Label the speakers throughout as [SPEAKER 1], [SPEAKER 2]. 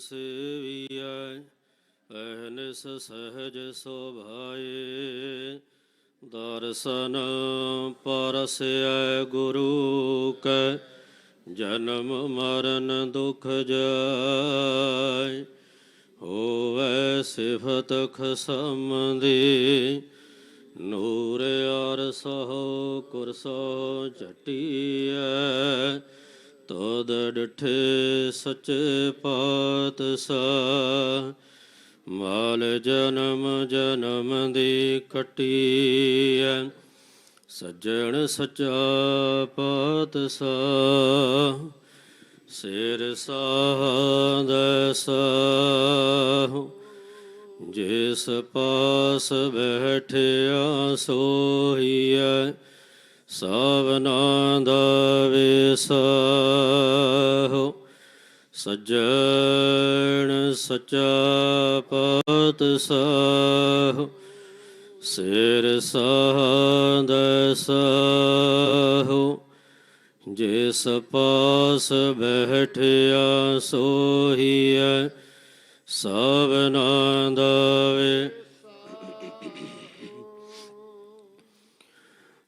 [SPEAKER 1] ਸੇਵੀਐ ਅਹਨਿਸ ਸਹਜ ਸੋਭਾਏ। ਦਰਸ਼ਨ ਪਰਸੈ ਗੁਰੂ ਕੈ, ਜਨਮ ਮਰਨ ਦੁਖ ਜਾਇ ਹੋਵੈ ਸਿਫਤ ਖਸਮ ਦੀ ਨੂਰ ਅਰ ਸਹੁ ਕੁਰਸੋ ਝਟੀਐ ਤਦ ਡਠੇ ਸਚੇ ਪਾਤਸ਼ਾਹ ਮਾਲ ਜਨਮ ਜਨਮ ਦੀ ਕਟੀਐ। ਸੱਜਣ ਸਚਾ ਪਾਤਸ਼ਾਹ ਸਿਰ ਸਾਹ ਸਾਹੁ ਜਿਸ ਪਾਸ ਬੈਠਿਆ ਸੋਹੀਐ। ਸਭਨਾ ਦਾ ਵਿਸਾਹੁ, ਸੱਜਣ ਸਚਾ ਪਾਤਸ਼ਾਹ ਸਿਰ ਸਾਧ ਸਾਹੁ, ਜਿਸ ਪਾਸ ਬੈਠਿਆ ਸੋਹੀਐ ਸਭਨਾ ਦਾ ਵੇ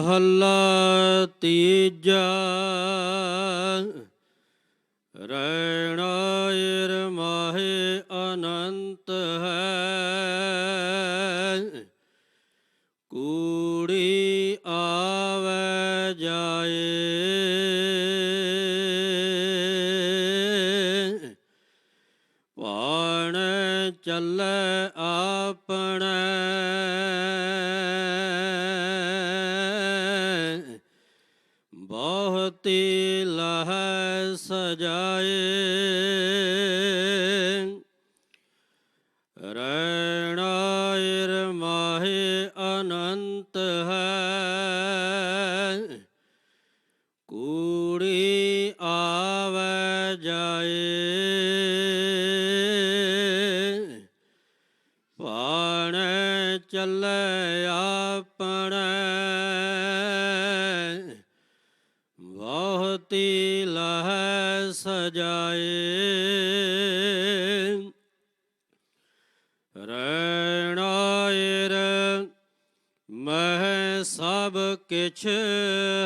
[SPEAKER 1] ਮਹੱਲਾ ਤੀਜਾ ਰੈਣਾਇਰ ਮਾਹੇ ਅਨੰਤ ਹੈ। ਕੂੜੀ ਆਵੇ ਜਾਏ। ਪਾਣ ਚੱਲੇ ਆਪਣਾ ਪਾਣ ਚੱਲੇ ਆਪਣੇ। ਬਹੁਤੀ ਲਹ ਸਜਾਏ। ਰੈਣਾਇਰ ਮਹਿ ਸਭ ਕਿਛ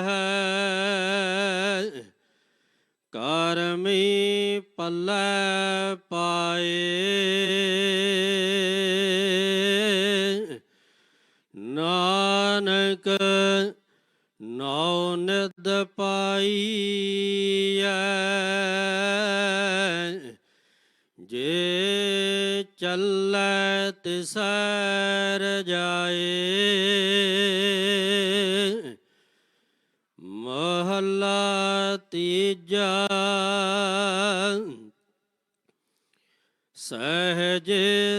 [SPEAKER 1] ਹੈ। ਕਰਮੀ ਪੱਲੇ ਪਾਏ। ਨਾਨਕ ਨੌ ਨਿਦ ਪਾਈਐ। ਜੇ ਚੱਲੈ ਤਿਸੈ ਜਾਏ। ਤੀਜਾ ਸਹਜ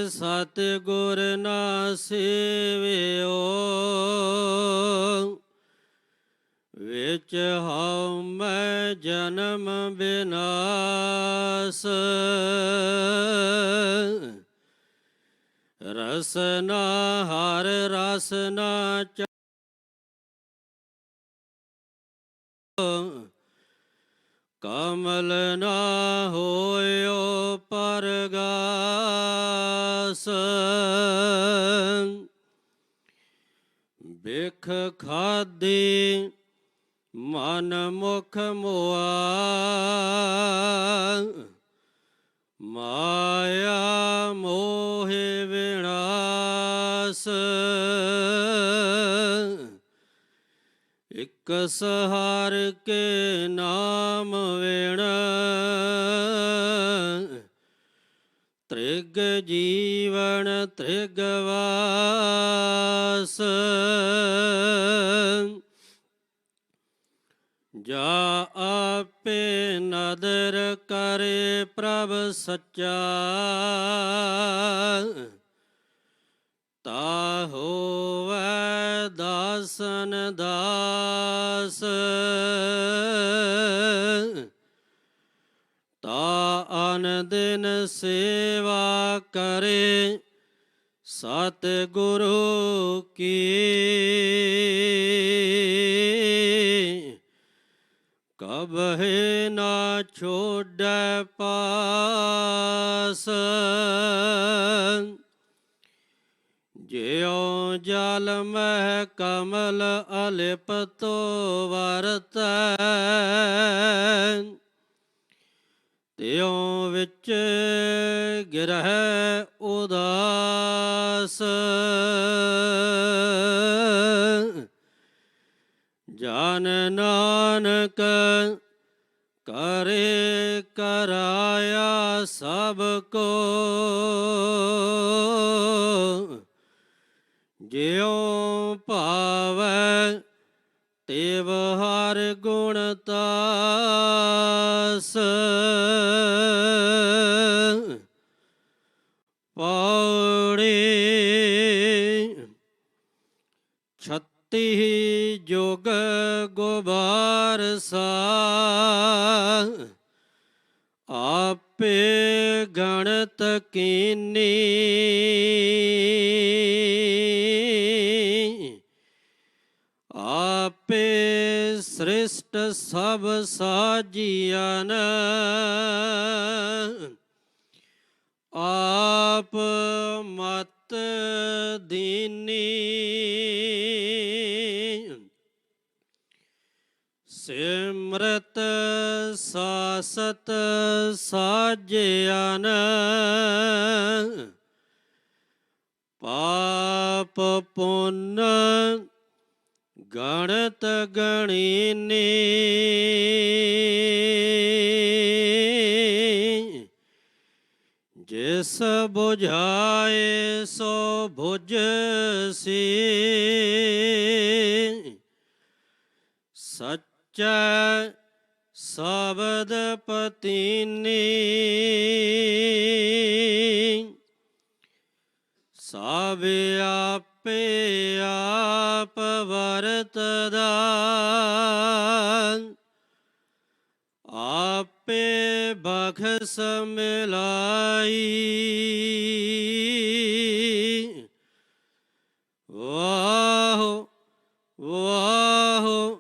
[SPEAKER 1] ਸਤ ਗੁਰ ਨਾ ਸੇਵਿਓ ਵਿੱਚ ਹਉ ਮੈਂ ਜਨਮ ਬਿਨਾਸ। ਰਸਨਾ ਹਰ ਰਸਨਾ ਕਮਲ ਨਾ ਹੋਇਓ ਪਰਗਾਸ। ਬਿਖ ਖਾਦੀ ਮਨ ਮੁਖ ਮੁਆ। ਮਾਇਆ ਮੋਹਿ ਵਿਨਾਸ਼ ਇਕ ਸਹਾਰ ਕੇ ਨਾਮ ਵੇਣ। ਤ੍ਰਿਗ ਜੀਵਨ ਤ੍ਰਿਗਵਾਸ ਜਾ ਆਪੇ ਨਦਰ ਕਰੇ ਪ੍ਰਭ ਸੱਚਾ। ਤਾ ਹੋਵੈ ਦਾਸਨ ਦਾਸ। ਤਾ ਅਨ ਦਿਨ ਸੇਵਾ ਕਰੇ ਸਤ ਗੁਰੂ ਕੀ। ਕਬਹਿ ਨਾ ਛੋੜੈ ਪਾਸ। ਜਿਉ ਜਲ ਮਹਿ ਕਮਲ ਅਲਿਪਤੋ ਵਰਤੈ। ਤਿਉ ਵਿੱਚ ਗਿਰਹਿ ਉਦਾਸ। ਜਨ ਨਾਨਕ ਕਰੇ ਕਰਾਇਆ ਸਭ ਕੋ। ਜਿਉ ਭਾਵੈ ਤੇਵ ਹਰ ਗੁਣ ਤਾਸ। ਪੌੜੀ ਛੱਤੀ ਜੋਗ ਗੋਬਾਰ ਸਾ। ਆਪੇ ਗਣਤ ਕੀਨੀ। ਆਪੇ ਸ੍ਰਿਸ਼ਟ ਸਭ ਸਾਜੀਆਂ ਆਪ ਮਤ ਦੀਨੀ। ਸਿਮਰਤ ਸਾਸਤ ਸਾਜਿਆਨ ਪਾਪ ਪੁੰਨ ਗਣਤ ਗਣੀਨੀ ਜਿਸ 부ਝਾਏ ਸੋ 부ਝ ਸੀ। ਸੱਚਾ ਸ਼ਬਦ ਪਤੀਨੀ। ਸਭ ਆਪੇ ਆਪ ਵਰਤਦਾ। ਆਪੇ ਬਖ ਮਿਲਾਈ ਵਾਹ ਵਾਹ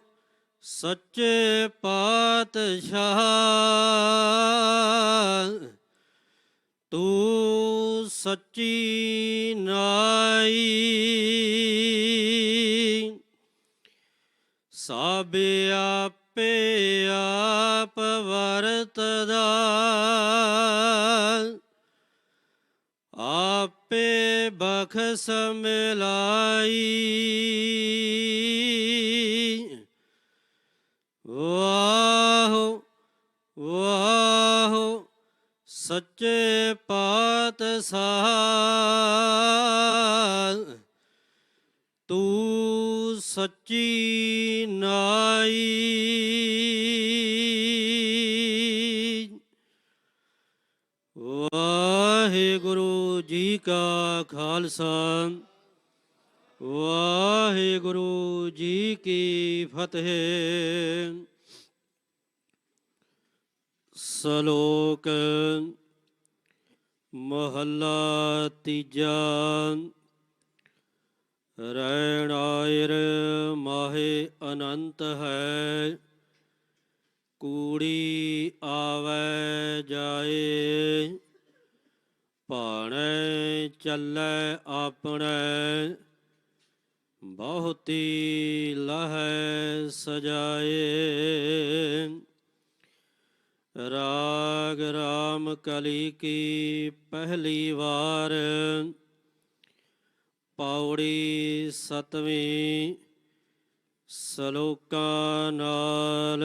[SPEAKER 1] ਸੱਚੇ ਪਾਤਸ਼ਾਹ। ਤੂੰ ਸੱਚੀ ਨਾਈ ਸਭ ਆਪੇ ਆਪ ਵਰਤਦਾ। ਆਪੇ ਬਖਸ ਮਿਲਾਈ। ਵਾਹ ਵਾਹ ਸੱਚੇ ਪਾਤਸ਼ਾਹ। ਤੂੰ ਸੱਚੀ ਨਾਈ। ਵਾਹਿਗੁਰੂ ਜੀ ਕਾ ਖਾਲਸਾ। ਵਾਹਿਗੁਰੂ ਜੀ ਕੀ ਫਤਿਹ। ਸ਼ਲੋਕ ਮਹੱਲਾ ਤੀਜਾ। ਰੈਣਾਇਰ ਮਾਹੇ ਅਨੰਤ ਹੈ। ਕੂੜੀ ਆਵੈ ਜਾਏ, ਭਾਣੇ ਚੱਲੇ ਆਪਣੇ। ਬਹੁਤੀ ਲਹੈ ਸਜਾਏ। ਰਾਗ ਰਾਮ ਕਲੀ ਕੀ ਪਹਿਲੀ ਵਾਰ ਪੌੜੀ ਸਤਵੀਂ ਸ਼ਲੋਕਾਂ ਨਾਲ